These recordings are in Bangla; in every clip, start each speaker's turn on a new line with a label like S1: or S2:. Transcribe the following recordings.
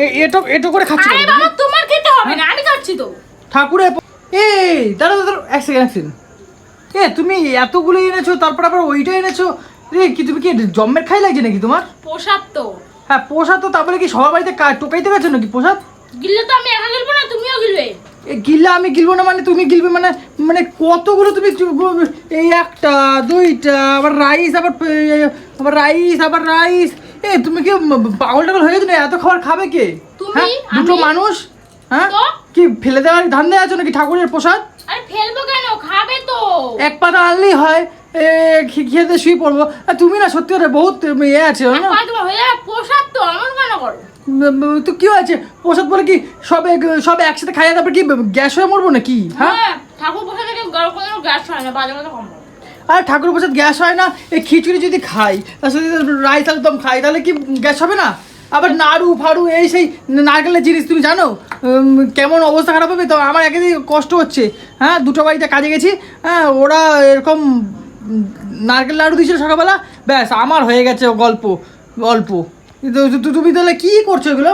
S1: এ- এটো এটো করে খাচ্ছি
S2: আরে বাবা তোমার খেতে হবে না আমি খাচ্ছি তো।
S1: ঠাকুরে এই দাঁড়া দাঁড়া এক সেকেন্ড এক সেকেন্ড এ তুমি এতগুলো এনেছো তারপর আবার ওইটা এনেছো? রে কি তুমি কি জম্মের খাই লাগছে নাকি তোমার?
S2: প্রসাদ তো।
S1: হ্যাঁ প্রসাদ তো তারপরে কি সবার বাড়িতে টোকাইতে গেছো নাকি প্রসাদ?
S2: গিললে তো আমি একা গিলবো না তুমিও গিলবে।
S1: এ গিল্লা আমি গিলবো না মানে তুমি গিলবে মানে মানে কতগুলো তুমি এই একটা দুইটা আবার রাইস আবার আবার রাইস আবার রাইস এ তুমি কি পাগল টাগল হয়ে গেছো না এত খাবার খাবে কে?
S2: তুমি,
S1: হ্যাঁ? দুটো মানুষ? হ্যাঁ? কি ফেলে দেওয়ার ধান দেওয়া আছো নাকি ঠাকুরের প্রসাদ?
S2: আরে ফেলব কেন? খাবে তো।
S1: এক পাতা আনলেই হয়। এ খেতে শুয়ে পড়ব। তুমি না সত্যি করে বহুত ইয়ে আছে না
S2: প্রসাদ তো এমন কেন করো?
S1: তো কি হয়েছে? প্রসাদ বলে কি সব সব একসাথে খাইয়ে তারপর কি গ্যাস হয়ে মরবো নাকি? হ্যাঁ?
S2: হ্যাঁ ঠাকুর প্রসাদ গ্যাস হয় না বাজে কথা কম।
S1: আর ঠাকুর প্রসাদ গ্যাস হয় না? এই খিচুড়ি যদি খাই তার সাথে রাইস আলুদম খাই তাহলে কি গ্যাস হবে না? আবার নাড়ু ফাড়ু এই সেই নারকেলের জিনিস তুমি জানো? কেমন অবস্থা খারাপ হবে? তো আমার একদিন কষ্ট হচ্ছে। হ্যাঁ দুটো বাড়িতে কাজে গেছি। হ্যাঁ ওরা এরকম নারকেল লাড়ু দিয়েছিল সকালবেলা। ব্যাস আমার হয়ে গেছে গল্প গল্প। তুমি তাহলে কি করছ এগুলো?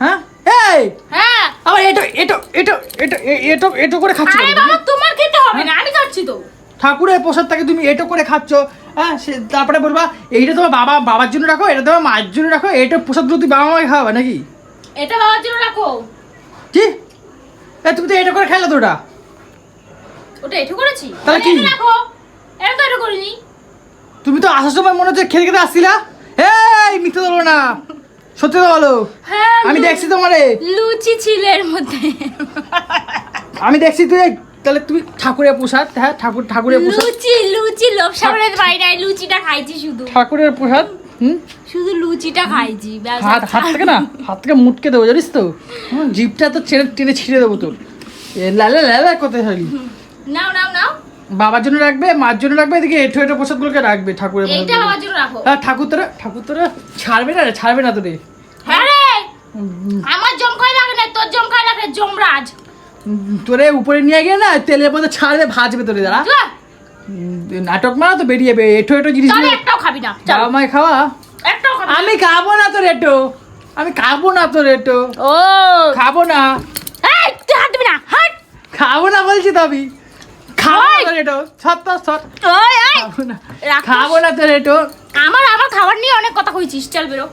S1: হ্যাঁ? এই!
S2: হ্যাঁ!
S1: আবার এটো এটো এটো এটো এটো এটো করে খাচ্ছ
S2: আরে বাবা তোমার খেতে হবে না আমি খাচ্ছি তো।
S1: ঠাকুরের প্রসাদ প্রসাদটাকে তুমি এটো করে খাচ্ছ। হ্যাঁ সে তারপরে বলবা এইটা তোমার বাবা বাবার জন্য রাখো এটা তোমার মায়ের জন্য রাখো এটা প্রসাদগুলো তুমি বাবা মাকে খাওয়াবে নাকি?
S2: এটা বাবার জন্য রাখো।
S1: কি? এ তুমি তো এটা করে খাইলে তো ওটা।
S2: ওটা এঠো করেছি।
S1: তাহলে কি?
S2: এটা রাখো। এটা তো এটা করিনি।
S1: তুমি তো আসার সময় মনে হচ্ছে খেতে খেতে আসছিলা? এই মিথ্যে বলো না। সত্যি তো বলো।
S2: হ্যাঁ
S1: আমি দেখছি তোমারে।
S2: লুচি ছিল এর মধ্যে।
S1: আমি দেখছি তুই তাহলে তুমি ঠাকুরের প্রসাদ হ্যাঁ ঠাকুর ঠাকুরের প্রসাদ।
S2: লুচি লুচি লোভ সামলাতে পারি নাই লুচিটা খাইছি শুধু।
S1: ঠাকুরের প্রসাদ হুম?
S2: শুধু লুচিটা খাইছি
S1: হাত হাত থেকে না হাত থেকে মুটকে দেবো জানিস তো? জিভটা তো ছেড়ে টেনে ছিঁড়ে দেবো তোর। লালা লালা কোথায় থাকলি
S2: নাও নাও নাও।
S1: বাবার জন্য রাখবে মার জন্য রাখবে এদিকে এঠো এঠো প্রসাদগুলোকে রাখবে ঠাকুরের
S2: এইটা বাবার জন্য রাখো।
S1: হ্যাঁ ঠাকুর তোরা ঠাকুর তোরা ছাড়বে না রে ছাড়বে না তোরে
S2: হ্যাঁ রে! আমার জমকাই তোরে
S1: উপরে নিয়ে গিয়ে না তেলের মধ্যে ছাড়বে ভাজবে তোরে দাঁড়া। নাটক মারা তো বেরিয়ে যাবে এঠো এঠো জিনিস
S2: একটাও খাবি না চল।
S1: বাবা মায় খাওয়া?
S2: একটাও খাবি
S1: আমি খাব না তোর এটো। আমি খাব না তোর এটো।
S2: ও।
S1: খাব না।
S2: এই তুই হাত দিবি না হাট।
S1: খাব না বলছি তো আমি। খাব না! তোর এটো। তো
S2: ওই
S1: খাব না।
S2: রাক্ষস।
S1: খাব না তোর এটো।
S2: আমার আমার খাবার নিয়ে অনেক কথা কইছিস চল বেরো।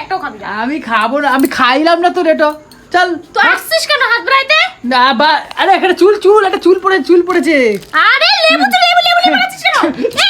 S2: একটাও খাবি না।
S1: আমি খাব না আমি খাইলাম না তোর এটো। চল।
S2: তো আসছিস কেন হাত বাড়াইতে?
S1: না বা আরে এখানে চুল চুল একটা চুল পড়ে চুল পড়েছে।
S2: আরে লেবু তো লেবু লেবু লেবু আছিস কেন?